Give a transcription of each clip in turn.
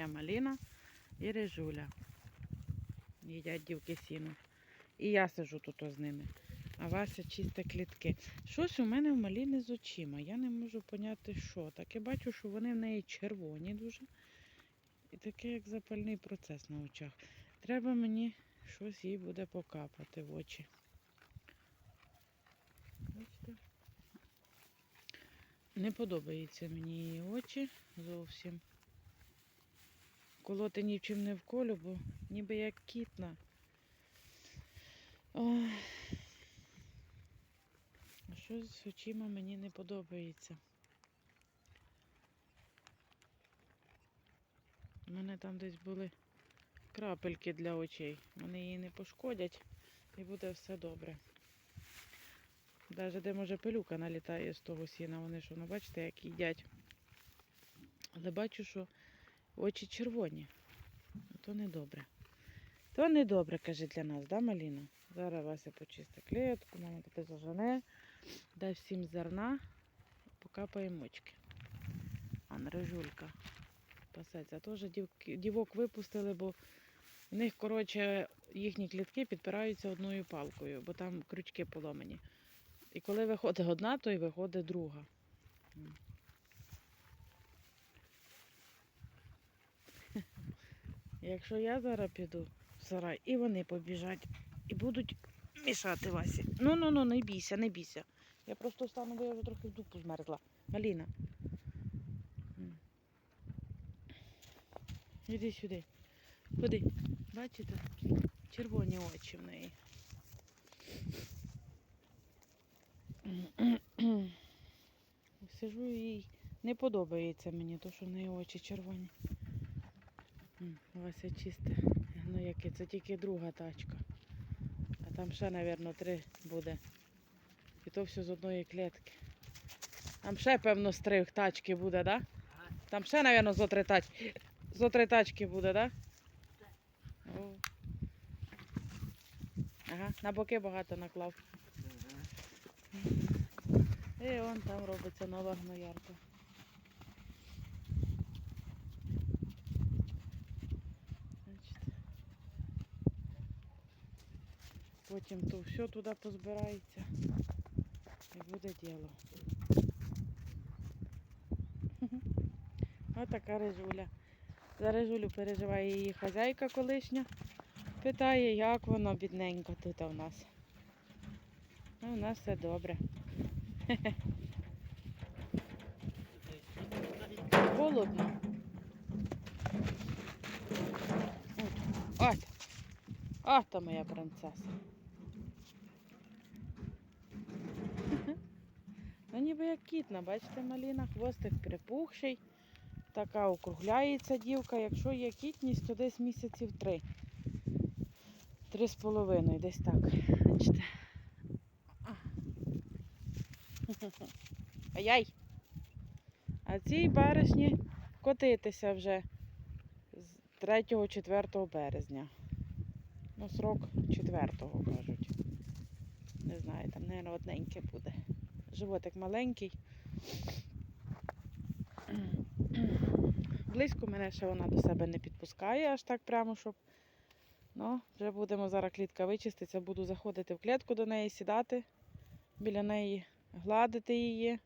моя маліна і рижуля. Їдять дівки сіно. І я сижу тут з ними. А Вася чисте клітки. Щось у мене в маліни з очима. Я не можу поняти, що. Таке бачу, що вони в неї червоні дуже. І таке, як запальний процес на очах. Треба мені щось їй буде покапати в очі. Бачите? Не подобаються мені її очі зовсім. Колоти ні в чим не вколю, бо ніби як кітна. Щось з очима мені не подобається. У мене там десь були крапельки для очей. Вони її не пошкодять і буде все добре. Навіть де може пилюка налітає з того сіна, вони що, ну бачите, як їдять. Але бачу, що очі червоні. То не добре. То не добре, каже для нас, да, Маліна? Зараз Вася почисти клетку, мама тебе зажене, дай всім зерна, покапає мочки. А рижулька пасеться. Теж дівок випустили, бо в них, коротше, їхні клітки підпираються одною палкою, бо там крючки поломані. І коли виходить одна, то й виходить друга. Якщо я зараз піду в сарай, і вони побіжать, і будуть мішати Васі. Ну, ну, ну, не бійся, не бійся. Я просто встану, бо я вже трохи в дупу змерзла. Маліна. Іди сюди. Ходи. Бачите? Червоні очі в неї. Сижу їй не подобається мені, то що в неї очі червоні. М, Вася чисте. Ну яке, це тільки друга тачка. А там ще, мабуть, три буде. І то все з одної клітки. Там ще, певно, з три тачки буде, так? Да? Там ще, мабуть, зо три тачки. Зо три тачки буде, так? Да? О. Ага, на боки багато наклав. І вон там робиться нова гноярка. Бачите. Потім то все туди позбирається і буде діло. Ось така рижуля. За рижулю переживає її хазяйка колишня. Питає, як воно бідненько тут у нас. Ну, у нас все добре. Холодно. От. От. То моя принцеса. Ну ніби як кітна, бачите, маліна, хвостик припухший. Така округляється дівка. Якщо є кітність, то десь місяців три. Три з половиною, десь так. Бачите. Ай-яй! А цій баришні котитися вже з 3-4 березня. Ну, срок 4-го кажуть. Не знаю, там, мабуть, одненьке буде. Животик маленький. Близько мене ще вона до себе не підпускає, аж так прямо, щоб. Ну, вже будемо зараз клітка вичиститься, буду заходити в клітку до неї, сідати біля неї, гладити її,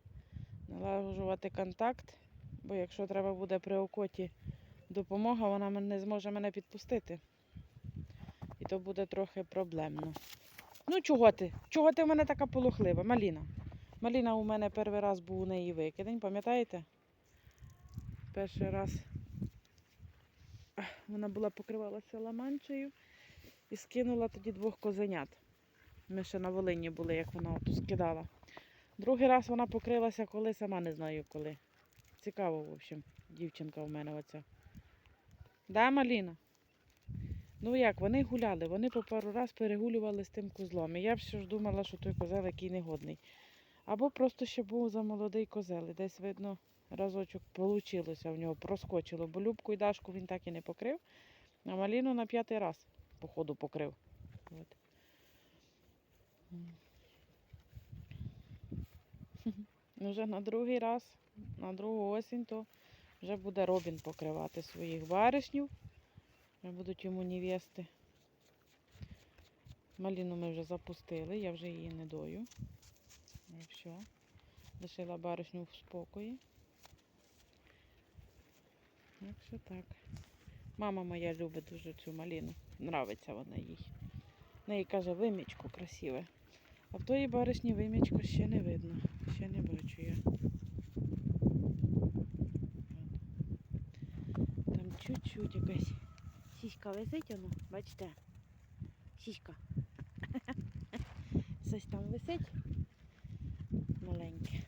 налагоджувати контакт, бо якщо треба буде при окоті допомога, вона не зможе мене підпустити. І то буде трохи проблемно. Ну, чого ти? Чого ти в мене така полохлива? Маліна. Маліна у мене перший раз був у неї викидень, пам'ятаєте? Перший раз вона була покривалася ламанчею і скинула тоді двох козенят. Ми ще на Волині були, як вона оту скидала. Другий раз вона покрилася коли, сама не знаю коли. Цікаво, в общем, дівчинка в мене оця. Да, Маліна? Ну як, вони гуляли, вони по пару раз перегулювали з тим козлом. І я все ж думала, що той козел який негодний. Або просто ще був за молодий козел. Десь, видно, разочок получилося в нього, проскочило, бо Любку і Дашку він так і не покрив, а Маліну на п'ятий раз, походу, покрив. От. Ну, вже на другий раз, на другу осінь, то Вже буде Робін покривати своїх баришнів. Вже будуть йому невести. Маліну ми вже запустили, я вже її не дою. Ну, все. Лишила баришню в спокої. Так що так. Мама моя любить дуже цю маліну. Нравиться вона їй. В неї каже, вимічко красиве. А в тої баришні вимічко ще не видно. Ще не бачу я. Там чуть-чуть якась сіська висить, воно, бачите? Сіська. Щось там висить. Маленьке.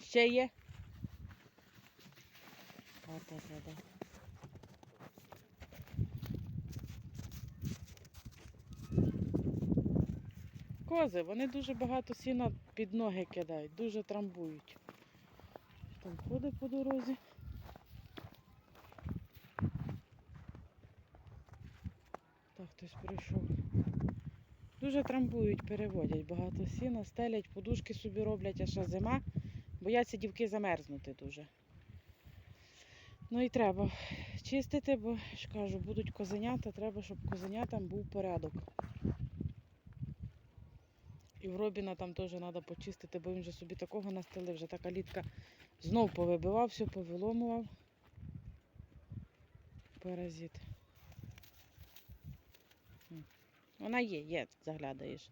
Ще є. От, от. Кози, вони дуже багато сіна під ноги кидають, дуже трамбують. Там ходить по дорозі. Так, хтось прийшов. Дуже трамбують, переводять багато сіна, стелять, подушки собі роблять, а ще зима. Бояться дівки замерзнути дуже. Ну і треба чистити, бо ж кажу, будуть козенята, треба, щоб козенятам був порядок. І в Робіна там теж треба почистити, бо він вже собі такого настелив, вже та калітка знов повибивав, все повиломував. Паразит. Вона є, є, заглядаєш.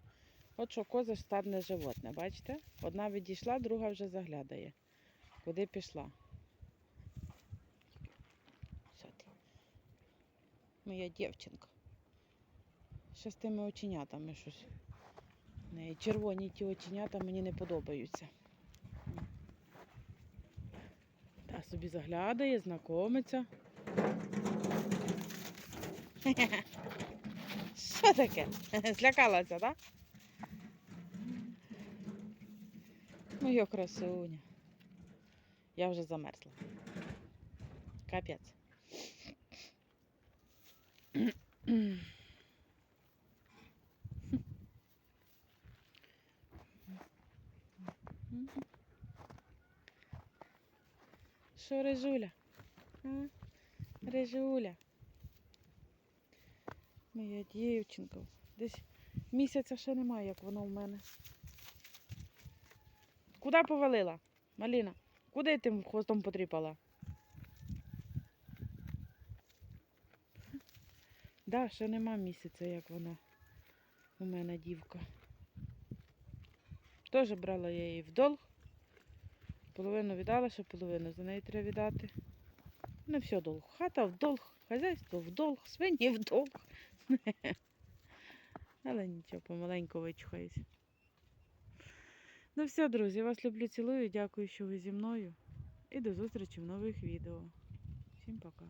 От що коза ж стадне животне, бачите? Одна відійшла, друга вже заглядає. Куди пішла? Що ти? Моя дівчинка. Ще з тими оченятами щось. Червоні ті оченята мені не подобаються. Та собі заглядає, знайомиться. Що таке? Злякалася, так? Моя красуня. Я вже замерзла. Капець. Що, Рижуля? А? Рижуля. Моя дівчинка. Десь місяця ще немає, як воно в мене. Куди повалила? Маліна, куди тим хвостом потріпала? Да, ще нема місяця, як вона у мене дівка. Теж брала я її в долг. Половину віддала, ще половину за неї треба віддати. Не все долг. Хата в долг, хазяйство в долг, свині в долг. Але нічого, помаленьку вичухаюсь. Ну все, друзі, вас люблю, цілую. Дякую, що ви зі мною. І до зустрічі в нових відео. Всім пока.